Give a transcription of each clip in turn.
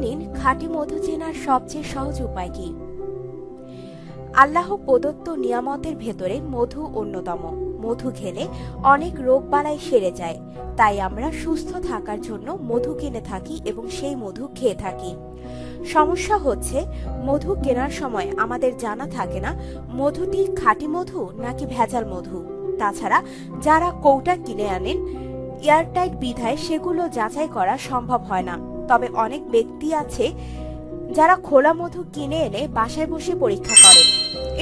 নিন খাঁটি মধু চেনার সবচেয়ে সহজ উপায় কি? আল্লাহ প্রদত্ত নিয়ামতের ভেতরে মধু অন্যতম। মধু খেলে অনেক রোগ বালাই সেরে যায়। তাই আমরা সুস্থ থাকার জন্য মধু কিনে থাকি এবং সেই মধু খেয়ে থাকি। সমস্যা হচ্ছে, মধু কেনার সময় আমাদের জানা থাকে না, মধুটি খাঁটি মধু নাকি ভেজাল মধু। তাছাড়া যারা কৌটা কিনে আনেন, এয়ারটাইট বিধায় সেগুলো যাচাই করা সম্ভব হয় না। তবে অনেক ব্যক্তি আছে যারা খোলা মধু কিনে এনে বাসায় বসে পরীক্ষা করে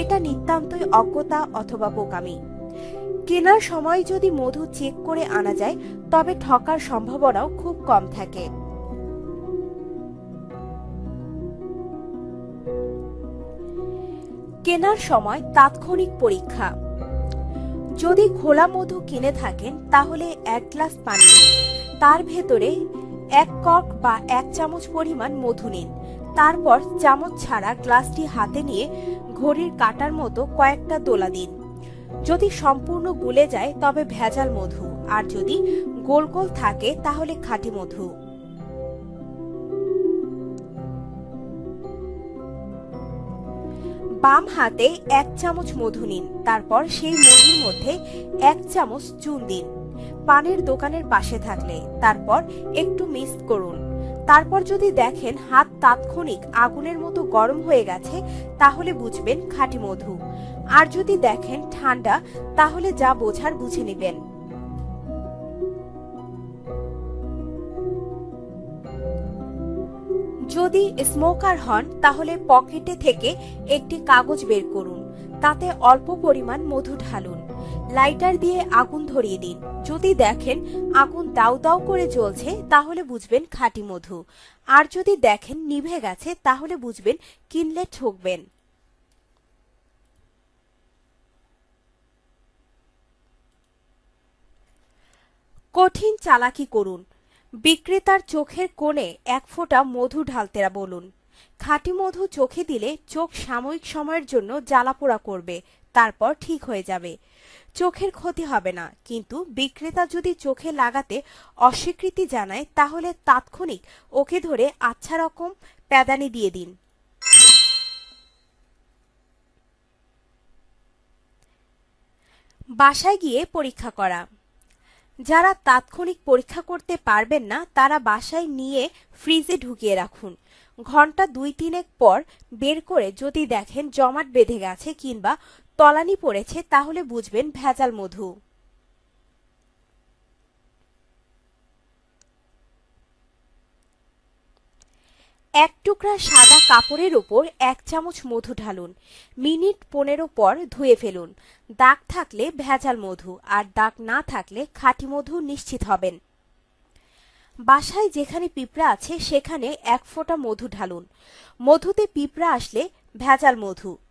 এটা নিতান্তই অজ্ঞতা অথবা বোকামি। কেনার সময় যদি মধু চেক করে আনা যায়, তবে ঠকার সম্ভাবনাও খুব কম থাকে। কেনার সময় তাৎক্ষণিক পরীক্ষা। যদি খোলা মধু কিনে থাকেন, তাহলে এক গ্লাস পানি তার ভেতরে এক কক বা এক চামচ পরিমাণ মধু নিন। তারপর চামচ ছাড়া গ্লাসটি হাতে নিয়ে ঘড়ির কাটার মতো কয়েকটা দোলা দিন। যদি সম্পূর্ণ গুলে যায়, তবে ভেজাল মধু। আর যদি গোল গোল থাকে, তাহলে খাঁটি মধু। বাম হাতে এক চামচ মধু নিন। তারপর সেই মধুর মধ্যে এক চামচ চুন দিন। পানের দোকানের পাশে থাকলে। তারপর একটু মিক্স করুন। তারপর যদি দেখেন হাত তাৎক্ষণিক আগুনের মতো গরম হয়ে গেছে, তাহলে বুঝবেন খাঁটি মধু। আর যদি দেখেন ঠান্ডা, তাহলে যা বোঝার বুঝে নেবেন। যদি স্মোকার হন, তাহলে পকেটে থেকে একটি কাগজ বের করুন। তাতে অল্প পরিমাণ মধু ঢালুন। লাইটার দিয়ে আগুন ধরিয়ে দিন। যদি দেখেন আগুন দাউ দাউ করে জ্বলছে, তাহলে বুঝবেন খাঁটি মধু। আর যদি দেখেন নিভে গেছে, তাহলে বুঝবেন কিনলে ঠকবেন। কঠিন চালাকি করুন। বিক্রেতার চোখের কোণে এক ফোঁটা মধু ঢালতে বলুন। খাঁটি মধু চোখে দিলে চোখ সাময়িক সময়ের জন্য জ্বালাপোড়া করবে। তারপর ঠিক হয়ে যাবে। চোখের ক্ষতি হবে না। কিন্তু বিক্রেতা যদি চোখে লাগাতে অস্বীকৃতি জানায়, তাহলে তাৎক্ষণিক ওকে ধরে আচ্ছা রকম প্যাদানি দিয়ে দিন। বাসায় গিয়ে পরীক্ষা করা। যারা তাৎক্ষণিক পরীক্ষা করতে পারবেন না, তারা বাসায় নিয়ে ফ্রিজে ঢুকিয়ে রাখুন। ঘণ্টা দুই তিনেক পর বের করে যদি দেখেন জমাট বেঁধে গেছে কিংবা তলানি পড়েছে, তাহলে বুঝবেন ভেজাল মধু। এক টুকরা সাদা কাপড়ের উপর এক চামচ মধু ঢালুন। মিনিট পনেরো পর ধুয়ে ফেলুন। দাগ থাকলে ভেজাল মধু, আর দাগ না থাকলে খাঁটি মধু নিশ্চিত হবেন। বাসায় যেখানে পিঁপড়া আছে, সেখানে এক ফোঁটা মধু ঢালুন। মধুতে পিঁপড়া আসলে ভেজাল মধু।